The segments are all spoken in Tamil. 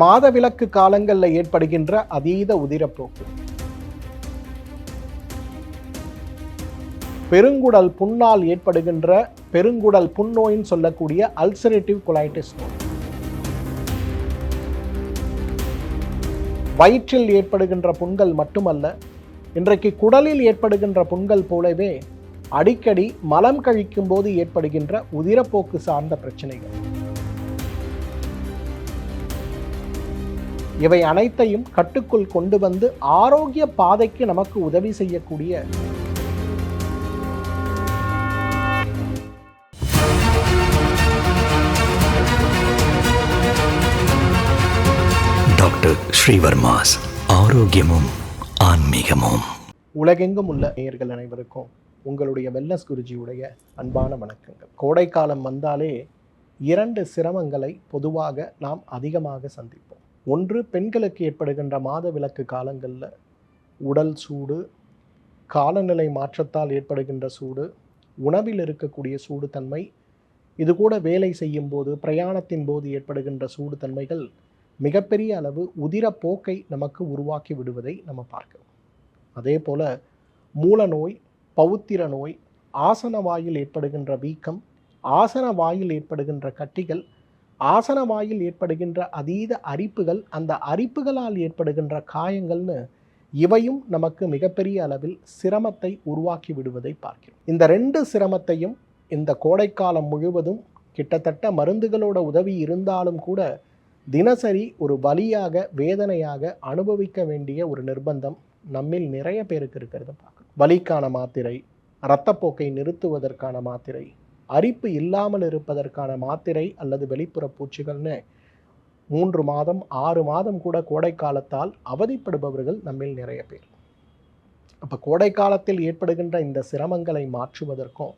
மாதவிலக்கு காலங்களில் ஏற்படுகின்ற அதீத உதிரப்போக்கு. பெருங்குடல் புண்ணால் ஏற்படுகின்ற பெருங்குடல் புண்ணோயின்னு சொல்லக்கூடிய அல்சரேட்டிவ் கொலைட்டிஸ் நோய். வயிற்றில் ஏற்படுகின்ற புண்கள் மட்டுமல்ல இன்றைக்கு குடலில் ஏற்படுகின்ற புண்கள் போலவே அடிக்கடி மலம் கழிக்கும் போது ஏற்படுகின்ற உதிரப்போக்கு சார்ந்த பிரச்சனைகள். இவை அனைத்தையும் கட்டுக்குள் கொண்டு வந்து ஆரோக்கிய பாதைக்கு நமக்கு உதவி செய்யக்கூடிய டாக்டர் ஸ்ரீவர்மாஸ் ஆரோக்கியமும் ஆன்மீகமும். உலகெங்கும் உள்ள நேயர்கள் அனைவருக்கும் உங்களுடைய வெல்லஸ் குருஜியுடைய அன்பான வணக்கங்கள். கோடைக்காலம் வந்தாலே இரண்டு சிரமங்களை பொதுவாக நாம் அதிகமாக சந்திப்போம். ஒன்று பெண்களுக்கு ஏற்படுகின்ற மாத விளக்கு காலங்களில் உடல் சூடு காலநிலை மாற்றத்தால் ஏற்படுகின்ற சூடு உணவில் இருக்கக்கூடிய சூடு தன்மை இது கூட வேலை செய்யும் போது பிரயாணத்தின் போது ஏற்படுகின்ற சூடு தன்மைகள் மிகப்பெரிய அளவு உதிரப்போக்கை நமக்கு உருவாக்கி விடுவதை நம்ம பார்க்கிறோம். அதே போல் மூல நோய் பௌத்திர நோய் ஆசன வாயில் ஏற்படுகின்ற வீக்கம் ஆசன வாயில் ஏற்படுகின்ற கட்டிகள் ஆசன வாயில் ஏற்படுகின்ற அதீத அரிப்புகள் அந்த அரிப்புகளால் ஏற்படுகின்ற காயங்கள்னு இவையும் நமக்கு மிகப்பெரிய அளவில் சிரமத்தை உருவாக்கி விடுவதை பார்க்கிறோம். இந்த ரெண்டு சிரமத்தையும் இந்த கோடைக்காலம் முழுவதும் கிட்டத்தட்ட மருந்துகளோட உதவி இருந்தாலும் கூட தினசரி ஒரு வலியாக வேதனையாக அனுபவிக்க வேண்டிய ஒரு நிர்பந்தம் நம்மில் நிறைய பேருக்கு இருக்கிறத பார்க்கணும் வலிக்கான மாத்திரை இரத்தப்போக்கை நிறுத்துவதற்கான மாத்திரை அரிப்பு இல்லாமல் இருப்பதற்கான மாத்திரை அல்லது வெளிப்புற பூச்சிகள்னு மூன்று மாதம் ஆறு மாதம் கூட கோடை காலத்தால் அவதிப்படுபவர்கள் நம்மில் நிறைய பேர். அப்போ கோடை காலத்தில் ஏற்படுகின்ற இந்த சிரமங்களை மாற்றுவதற்கும்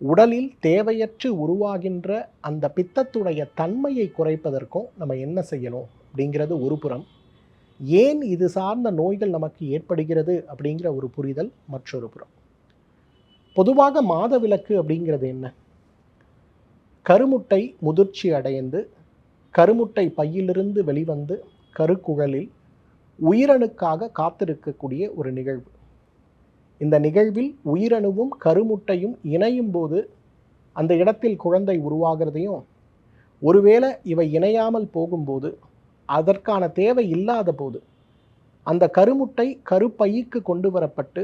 உடலில் தேவையற்று உருவாகின்ற அந்த பித்தத்துடைய தன்மையை குறைப்பதற்கும் நம்ம என்ன செய்யணும் அப்படிங்கிறது ஒரு புறம். ஏன் இது சார்ந்த நோய்கள் நமக்கு ஏற்படுகிறது அப்படிங்கிற ஒரு புரிதல் மற்றொரு புறம். பொதுவாக மாதவிலக்கு அப்படிங்கிறது என்ன? கருமுட்டை முதிர்ச்சி அடைந்து கருமுட்டை பையிலிருந்து வெளிவந்து கருக்குழலில் உயிரணுக்காக காத்திருக்கக்கூடிய ஒரு நிகழ்வு. இந்த நிகழ்வில் உயிரணுவும் கருமுட்டையும் இணையும் போது அந்த இடத்தில் குழந்தை உருவாகிறதையும் ஒருவேளை இவை இணையாமல் போகும்போது அதற்கான தேவை இல்லாத போது அந்த கருமுட்டை கருப்பைக்கு கொண்டு வரப்பட்டு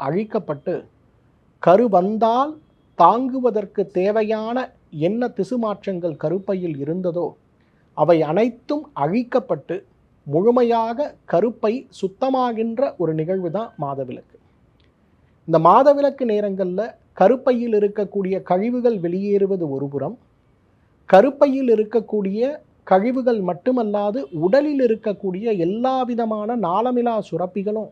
அழிக்கப்பட்டு கரு வந்தால் தாங்குவதற்கு தேவையான என்ன திசு மாற்றங்கள் கருப்பையில் இருந்ததோ அவை அனைத்தும் அழிக்கப்பட்டு முழுமையாக கருப்பை சுத்தமாகின்ற ஒரு நிகழ்வு தான் மாதவிலக்கு இந்த மாதவிலக்கு நேரங்களில் கருப்பையில் இருக்கக்கூடிய கழிவுகள் வெளியேறுவது ஒரு புறம் கருப்பையில் இருக்கக்கூடிய கழிவுகள் மட்டுமல்லாது உடலில் இருக்கக்கூடிய எல்லா விதமான நாளமிலா சுரப்பிகளும்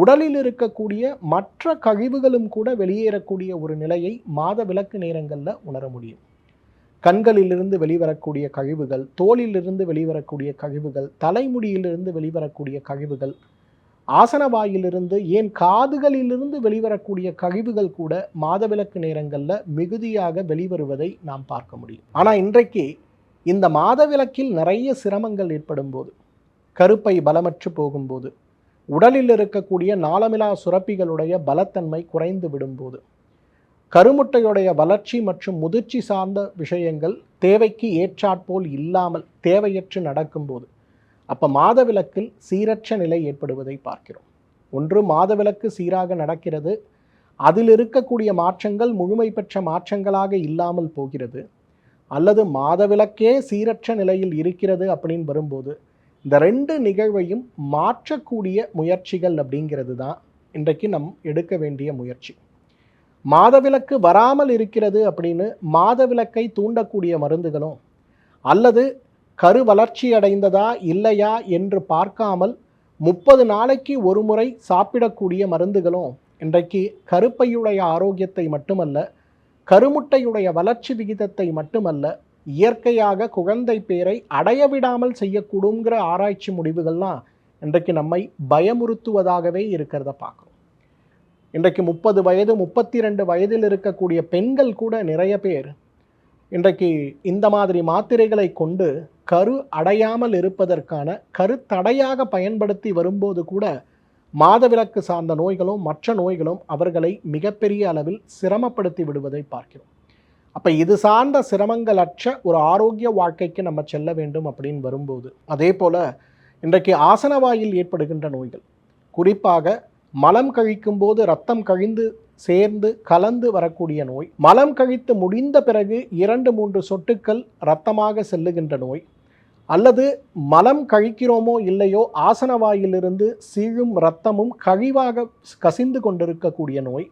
உடலில் இருக்கக்கூடிய மற்ற கழிவுகளும் கூட வெளியேறக்கூடிய ஒரு நிலையை மாத விளக்கு நேரங்களில் உணர முடியும். கண்களிலிருந்து வெளிவரக்கூடிய கழிவுகள் தோலிலிருந்து வெளிவரக்கூடிய கழிவுகள் தலைமுடியிலிருந்து வெளிவரக்கூடிய கழிவுகள் ஆசனவாயிலிருந்து ஏன் காதுகளிலிருந்து வெளிவரக்கூடிய கழிவுகள் கூட மாதவிலக்கு நேரங்களில் மிகுதியாக வெளிவருவதை நாம் பார்க்க முடியும். ஆனால் இன்றைக்கு இந்த மாதவிலக்கில் நிறைய சிரமங்கள் ஏற்படும் போது கருப்பை பலமற்று போகும்போது உடலில் இருக்கக்கூடிய நாளமிலா சுரப்பிகளுடைய பலத்தன்மை குறைந்து விடும்போது கருமுட்டையுடைய வளர்ச்சி மற்றும் முதிர்ச்சி சார்ந்த விஷயங்கள் தேவைக்கு ஏற்றாற்போல் இல்லாமல் தேவையற்று நடக்கும்போது அப்போ மாதவிலக்கில் சீரற்ற நிலை ஏற்படுவதை பார்க்கிறோம். ஒன்று மாதவிலக்கு சீராக நடக்கிறது. அதில் இருக்கக்கூடிய மாற்றங்கள் முழுமை பெற்ற மாற்றங்களாக இல்லாமல் போகிறது. அல்லது மாதவிலக்கே சீரற்ற நிலையில் இருக்கிறது அப்படின்னு வரும்போது இந்த ரெண்டு நிகழ்வையும் மாற்றக்கூடிய முயற்சிகள் அப்படிங்கிறது தான் இன்றைக்கு நம் எடுக்க வேண்டிய முயற்சி. மாதவிலக்கு வராமல் இருக்கிறது அப்படின்னு மாதவிலக்கை தூண்டக்கூடிய மருந்துகளும் அல்லது கரு வளர்ச்சி அடைந்ததா இல்லையா என்று பார்க்காமல் முப்பது நாளைக்கு ஒரு முறை சாப்பிடக்கூடிய மருந்துகளும் இன்றைக்கு கருப்பையுடைய ஆரோக்கியத்தை மட்டுமல்ல கருமுட்டையுடைய வளர்ச்சி விகிதத்தை மட்டுமல்ல இயற்கையாக குழந்தை பேரை அடைய விடாமல் செய்யக்கூடுங்கிற ஆராய்ச்சி முடிவுகள்லாம் இன்றைக்கு நம்மை பயமுறுத்துவதாகவே இருக்கிறத பார்க்குறோம். இன்றைக்கு முப்பது வயது முப்பத்தி ரெண்டு வயதில் இருக்கக்கூடிய பெண்கள் கூட நிறைய பேர் இன்றைக்கு இந்த மாதிரி மாத்திரைகளை கொண்டு கரு அடையாமல் இருப்பதற்கான கருத்தடையாக பயன்படுத்தி வரும்போது கூட மாதவிலக்கு சார்ந்த நோய்களும் மற்ற நோய்களும் அவர்களை மிகப்பெரிய அளவில் சிரமப்படுத்தி விடுவதை பார்க்கிறோம். அப்போ இது சார்ந்த சிரமங்களற்ற ஒரு ஆரோக்கிய வாழ்க்கைக்கு நம்ம செல்ல வேண்டும் அப்படின்னு வரும்போது அதே போல் இன்றைக்கு ஆசனவாயில் ஏற்படுகின்ற நோய்கள். குறிப்பாக மலம் கழிக்கும் போது ரத்தம் கழிந்து சேர்ந்து கலந்து வரக்கூடிய நோய் மலம் கழித்து முடிந்த பிறகு இரண்டு மூன்று சொட்டுக்கள் இரத்தமாக செல்லுகின்ற நோய் அல்லது மலம் கழிக்கிறோமோ இல்லையோ ஆசனவாயிலிருந்து சீழும் இரத்தமும் கழிவாக கசிந்து கொண்டிருக்கக்கூடிய நோய்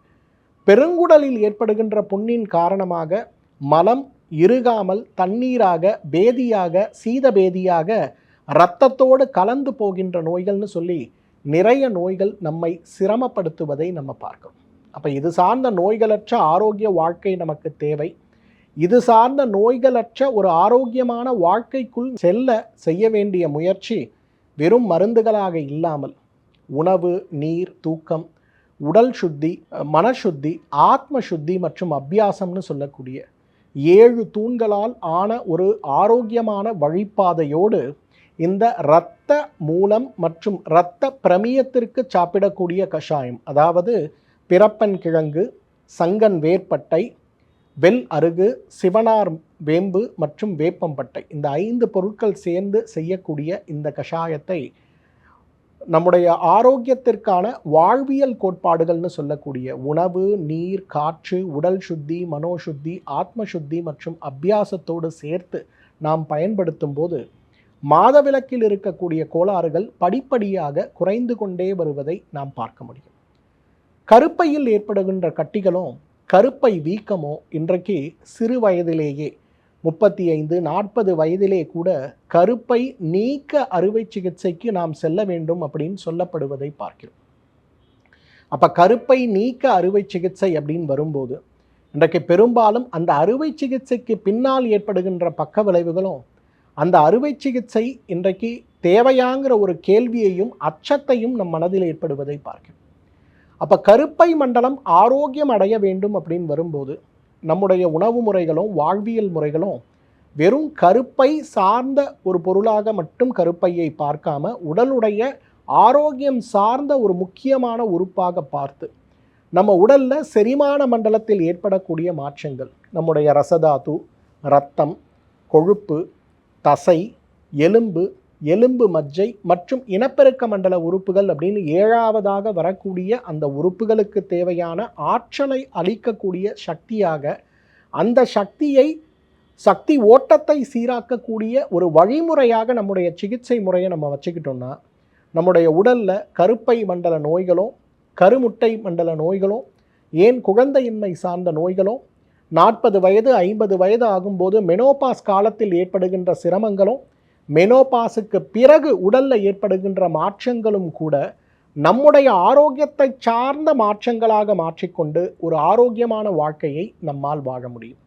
பெருங்குடலில் ஏற்படுகின்ற புண்ணின் காரணமாக மலம் இருகாமல் தண்ணீராக பேதியாக சீதபேதியாக இரத்தத்தோடு கலந்து போகின்ற நோய்கள்னு சொல்லி நிறைய நோய்கள் நம்மை சிரமப்படுத்துவதை நம்ம பார்க்கிறோம். அப்போ இது சார்ந்த நோய்களற்ற ஆரோக்கிய வாழ்க்கை நமக்கு தேவை. இது சார்ந்த நோய்களற்ற ஒரு ஆரோக்கியமான வாழ்க்கைக்குள் செல்ல செய்ய வேண்டிய முயற்சி வெறும் மருந்துகளாக இல்லாமல் உணவு நீர் தூக்கம் உடல் சுத்தி மனசுத்தி ஆத்ம சுத்தி மற்றும் அபியாசம்னு சொல்லக்கூடிய ஏழு தூண்களால் ஆன ஒரு ஆரோக்கியமான வழிப்பாதையோடு இந்த இரத்த மூலம் மற்றும் இரத்த பிரமியத்திற்கு சாப்பிடக்கூடிய கஷாயம் அதாவது பிறப்பன் கிழங்கு சங்கன் வேர்பட்டை வெல் அருகு சிவனார் வேம்பு மற்றும் வேப்பம்பட்டை இந்த ஐந்து பொருட்கள் சேர்ந்து செய்யக்கூடிய இந்த கஷாயத்தை நம்முடைய ஆரோக்கியத்திற்கான வாழ்வியல் கோட்பாடுகள்னு சொல்லக்கூடிய உணவு நீர் காற்று உடல் சுத்தி மனோசுத்தி ஆத்ம சுத்தி மற்றும் அபியாசத்தோடு சேர்த்து நாம் பயன்படுத்தும் போது மாதவிலக்கில் இருக்கக்கூடிய கோளாறுகள் படிப்படியாக குறைந்து கொண்டே வருவதை நாம் பார்க்க முடியும். கருப்பையில் ஏற்படுகின்ற கட்டிகளும் கருப்பை வீக்கமோ இன்றைக்கு சிறு வயதிலேயே முப்பத்தி ஐந்து நாற்பது வயதிலே கூட கருப்பை நீக்க அறுவை சிகிச்சைக்கு நாம் செல்ல வேண்டும் அப்படின்னு சொல்லப்படுவதை பார்க்கிறோம். அப்போ கருப்பை நீக்க அறுவை சிகிச்சை அப்படின்னு வரும்போது இன்றைக்கு பெரும்பாலும் அந்த அறுவை சிகிச்சைக்கு பின்னால் ஏற்படுகின்ற பக்க விளைவுகளும் அந்த அறுவை சிகிச்சை இன்றைக்கு தேவையாங்கிற ஒரு கேள்வியையும் அச்சத்தையும் நம் மனதில் ஏற்படுவதை பார்க்கிறோம். அப்போ கருப்பை மண்டலம் ஆரோக்கியம் அடைய வேண்டும் அப்படின்னு வரும்போது நம்முடைய உணவு முறைகளும் வாழ்வியல் முறைகளும் வெறும் கருப்பை சார்ந்த ஒரு பொருளாக மட்டும் கருப்பையை பார்க்காம உடலுடைய ஆரோக்கியம் சார்ந்த ஒரு முக்கியமான உறுப்பாக பார்த்து நம்ம உடலில் செரிமான மண்டலத்தில் ஏற்படக்கூடிய மாற்றங்கள். நம்முடைய ரசதாது ரத்தம் கொழுப்பு தசை எலும்பு எலும்பு மஜ்ஜை மற்றும் இனப்பெருக்க மண்டல உறுப்புகள் அப்படின்னு ஏழாவதாக வரக்கூடிய அந்த உறுப்புகளுக்கு தேவையான ஆற்றலை அளிக்கக்கூடிய சக்தியாக அந்த சக்தியை சக்தி ஓட்டத்தை சீராக்கக்கூடிய ஒரு வழிமுறையாக நம்முடைய சிகிச்சை முறையை நம்ம வச்சுக்கிட்டோம்னா நம்முடைய உடலில் கருப்பை மண்டல நோய்களும் கருமுட்டை மண்டல நோய்களும் ஏன் குழந்தையின்மை சார்ந்த நோய்களும் நாற்பது வயது ஐம்பது வயது ஆகும்போது மெனோபாஸ் காலத்தில் ஏற்படுகின்ற சிரமங்களும் மெனோபாஸுக்கு பிறகு உடலில் ஏற்படுகின்ற மாற்றங்களும் கூட நம்முடைய ஆரோக்கியத்தை சார்ந்த மாற்றங்களாக மாற்றிக்கொண்டு ஒரு ஆரோக்கியமான வாழ்க்கையை நம்மால் வாழ முடியும்.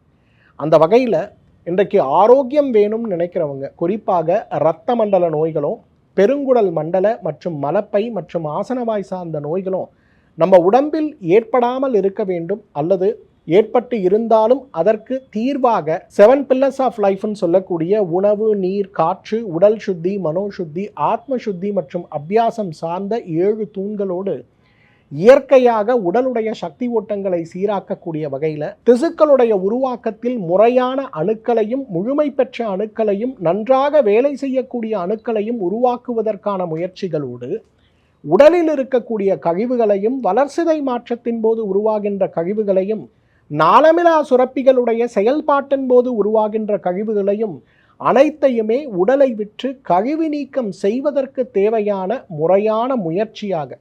அந்த வகையில் இன்றைக்கு ஆரோக்கியம் வேணும்னு நினைக்கிறவங்க குறிப்பாக இரத்த மண்டல நோய்களும் பெருங்குடல் மண்டல மற்றும் மலப்பை மற்றும் ஆசனவாய் சார்ந்த நோய்களும் நம்ம உடம்பில் ஏற்படாமல் இருக்க வேண்டும் அல்லது ஏற்பட்டு இருந்தாலும் அதற்கு தீர்வாக செவன் பில்லர்ஸ் ஆஃப் லைஃப்னு சொல்லக்கூடிய உணவு நீர் காற்று உடல் சுத்தி மனோசுத்தி ஆத்ம சுத்தி மற்றும் அபியாசம் சார்ந்த ஏழு தூண்களோடு இயற்கையாக உடலுடைய சக்தி ஓட்டங்களை சீராக்கக்கூடிய வகையில் திசுக்களுடைய உருவாக்கத்தில் முறையான அணுக்களையும் முழுமை பெற்ற அணுக்களையும் நன்றாக வேலை செய்யக்கூடிய அணுக்களையும் உருவாக்குவதற்கான முயற்சிகளோடு உடலில் இருக்கக்கூடிய கழிவுகளையும் வளர்சிதை மாற்றத்தின் போது உருவாகின்ற கழிவுகளையும் நாளமிலா சுரப்பிகளுடைய செயல்பாட்டின் போது உருவாகின்ற கழிவுகளையும் அனைத்தையுமே உடலை விற்று கழிவு நீக்கம் செய்வதற்கு தேவையான முறையான முயற்சியாக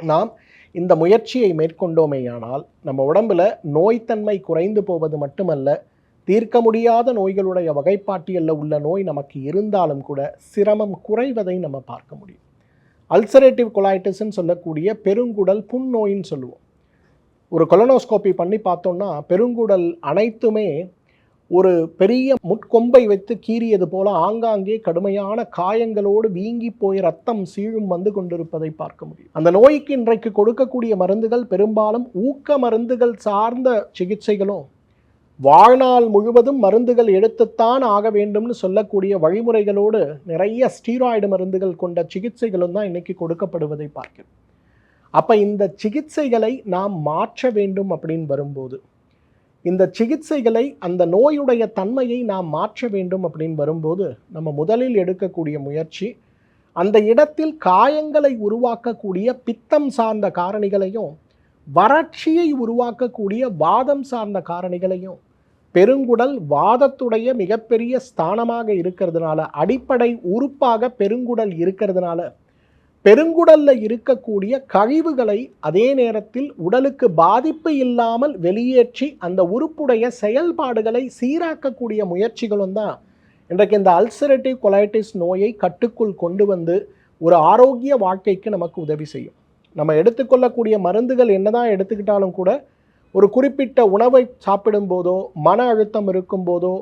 நாம் இந்த முயற்சியை மேற்கொண்டோமேயானால் நம்ம உடம்புல நோய்த்தன்மை குறைந்து போவது மட்டுமல்ல தீர்க்க முடியாத நோய்களுடைய வகைப்பாட்டியலில் உள்ள நோய் நமக்கு இருந்தாலும் கூட சிரமம் குறைவதை நம்ம பார்க்க முடியும். அல்சரேட்டிவ் கொலாய்டிஸ்ன்னு சொல்லக்கூடிய பெருங்குடல் புண்ணோயின்னு சொல்லுவோம். ஒரு கொலனோஸ்கோப்பி பண்ணி பார்த்தோம்னா பெருங்குடல் அனைத்துமே ஒரு பெரிய முட்கொம்பை வைத்து கீறியது போல ஆங்காங்கே கடுமையான காயங்களோடு வீங்கி போய் ரத்தம் சீழும் வந்து கொண்டிருப்பதை பார்க்க முடியும். அந்த நோய்க்கு இன்றைக்கு கொடுக்கக்கூடிய மருந்துகள் பெரும்பாலும் ஊக்க மருந்துகள் சார்ந்த சிகிச்சைகளும் வாழ்நாள் முழுவதும் மருந்துகள் எடுத்துத்தான் ஆக வேண்டும்னு சொல்லக்கூடிய வழிமுறைகளோடு நிறைய ஸ்டீராய்டு மருந்துகள் கொண்ட சிகிச்சைகளும் தான் இன்னைக்கு கொடுக்கப்படுவதை பார்க்கிறோம். அப்போ இந்த சிகிச்சைகளை நாம் மாற்ற வேண்டும் அப்படின்னு வரும்போது இந்த சிகிச்சைகளை அந்த நோயுடைய தன்மையை நாம் மாற்ற வேண்டும் அப்படின்னு வரும்போது நம்ம முதலில் எடுக்கக்கூடிய முயற்சி அந்த இடத்தில் காயங்களை உருவாக்கக்கூடிய பித்தம் சார்ந்த காரணிகளையும் வறட்சியை உருவாக்கக்கூடிய வாதம் சார்ந்த காரணிகளையும் பெருங்குடல் வாதத்துடைய மிகப்பெரிய ஸ்தானமாக இருக்கிறதுனால அடிப்படை உறுப்பாக பெருங்குடல் இருக்கிறதுனால பெருங்குடல்ல இருக்கக்கூடிய கழிவுகளை அதே நேரத்தில் உடலுக்கு பாதிப்பு இல்லாமல் வெளியேற்றி அந்த உறுப்புடைய செயல்பாடுகளை சீராக்கக்கூடிய முயற்சிகளும் தான். இன்றைக்கு இந்த அல்சரேட்டிவ் கொலைட்டிஸ் நோயை கட்டுக்குள் கொண்டு வந்து ஒரு ஆரோக்கிய வாழ்க்கைக்கு நமக்கு உதவி செய்யும். நம்ம எடுத்துக்கொள்ளக்கூடிய மருந்துகள் என்னதான் எடுத்துக்கிட்டாலும் கூட ஒரு குறிப்பிட்ட உணவை சாப்பிடும் போதோ மன அழுத்தம் இருக்கும் போதோ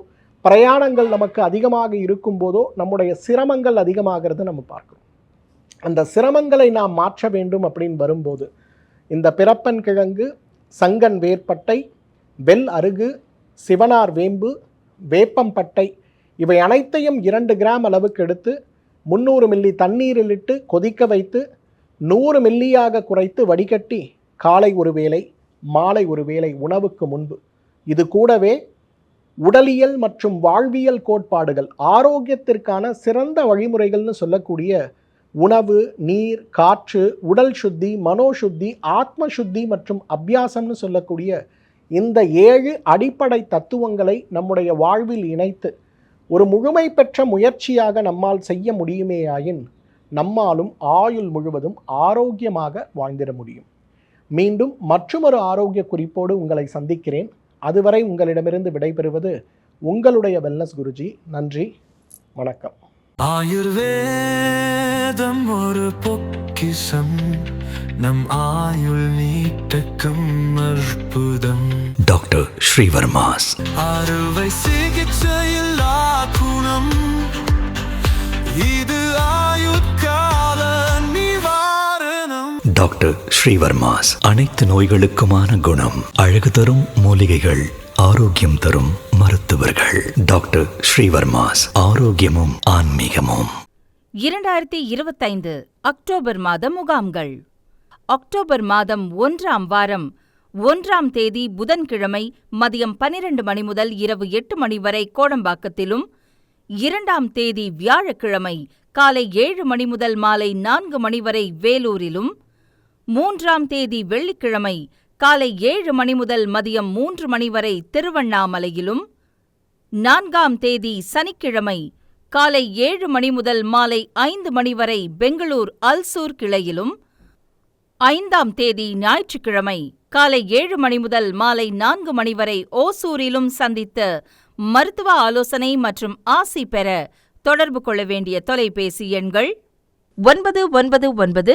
பிரயாணங்கள் நமக்கு அதிகமாக இருக்கும் போதோ நம்முடைய சிரமங்கள் அதிகமாகிறது நம்ம பார்க்கணும் அந்த சிரமங்களை நாம் மாற்ற வேண்டும் அப்படின்னு வரும்போது இந்த பிறப்பன் கிழங்கு சங்கன் வேர்பட்டை வெல் அருகு சிவனார் வேம்பு வேப்பம்பட்டை இவை அனைத்தையும் இரண்டு கிராம் அளவுக்கு எடுத்து முந்நூறு மில்லி தண்ணீரில் இட்டு கொதிக்க வைத்து நூறு மில்லியாக குறைத்து வடிகட்டி காலை ஒரு வேளை மாலை ஒரு வேளை உணவுக்கு முன்பு. இது கூடவே உடலியல் மற்றும் வாழ்வியல் கோட்பாடுகள் ஆரோக்கியத்திற்கான சிறந்த வழிமுறைகள்னு சொல்லக்கூடிய உணவு நீர் காற்று உடல் சுத்தி மனோசுத்தி ஆத்ம சுத்தி மற்றும் அபியாசம்னு சொல்லக்கூடிய இந்த ஏழு அடிப்படை தத்துவங்களை நம்முடைய வாழ்வில் இணைத்து ஒரு முழுமை பெற்ற முயற்சியாக நம்மால் செய்ய முடியுமேயாயின் நம்மாலும் ஆயுள் முழுவதும் ஆரோக்கியமாக வாழ்ந்திட முடியும். மீண்டும் மற்றொரு ஆரோக்கிய குறிப்போடு உங்களை சந்திக்கிறேன். அதுவரை உங்களிடமிருந்து விடைபெறுவது உங்களுடைய வெல்னஸ் குருஜி. நன்றி. வணக்கம். ஆயுர்வேதம் ஒரு பொக்கிஷம். நம் ஆயுள் நீட்டக்கும் அற்புதம். டாக்டர் ஸ்ரீவர்மாஸ். அறுவை சிகிச்சையில்லா குணம். இது நிவாரணம் டாக்டர் ஸ்ரீவர்மாஸ். அனைத்து நோய்களுக்குமான குணம் அழகு தரும் மூலிகைகள் ஆரோக்கியம் தரும் மருத்துவர்கள். டாக்டர் ஸ்ரீவர்மாஸ் ஆரோக்கியமும் ஆன்மீகமும். இரண்டாயிரத்தி இருபத்தைந்து அக்டோபர் மாத முகாம்கள். அக்டோபர் மாதம் ஒன்றாம் வாரம் ஒன்றாம் தேதி புதன்கிழமை மதியம் பனிரெண்டு மணி முதல் இரவு எட்டு மணி வரை கோடம்பாக்கத்திலும் இரண்டாம் தேதி வியாழக்கிழமை காலை ஏழு மணி முதல் மாலை நான்கு மணி வரை வேலூரிலும் மூன்றாம் தேதி வெள்ளிக்கிழமை காலை ஏழு மணி முதல் மதியம் மூன்று மணி வரை திருவண்ணாமலையிலும் நான்காம் தேதி சனிக்கிழமை காலை ஏழு மணி முதல் மாலை ஐந்து மணி வரை பெங்களூர் அல்சூர் கிளையிலும் ஐந்தாம் தேதி ஞாயிற்றுக்கிழமை காலை ஏழு மணி முதல் மாலை நான்கு மணி வரை ஓசூரிலும் சந்தித்து மருத்துவ ஆலோசனை மற்றும் ஆசி பெற தொடர்பு கொள்ள வேண்டிய தொலைபேசி எண்கள் ஒன்பது ஒன்பது ஒன்பது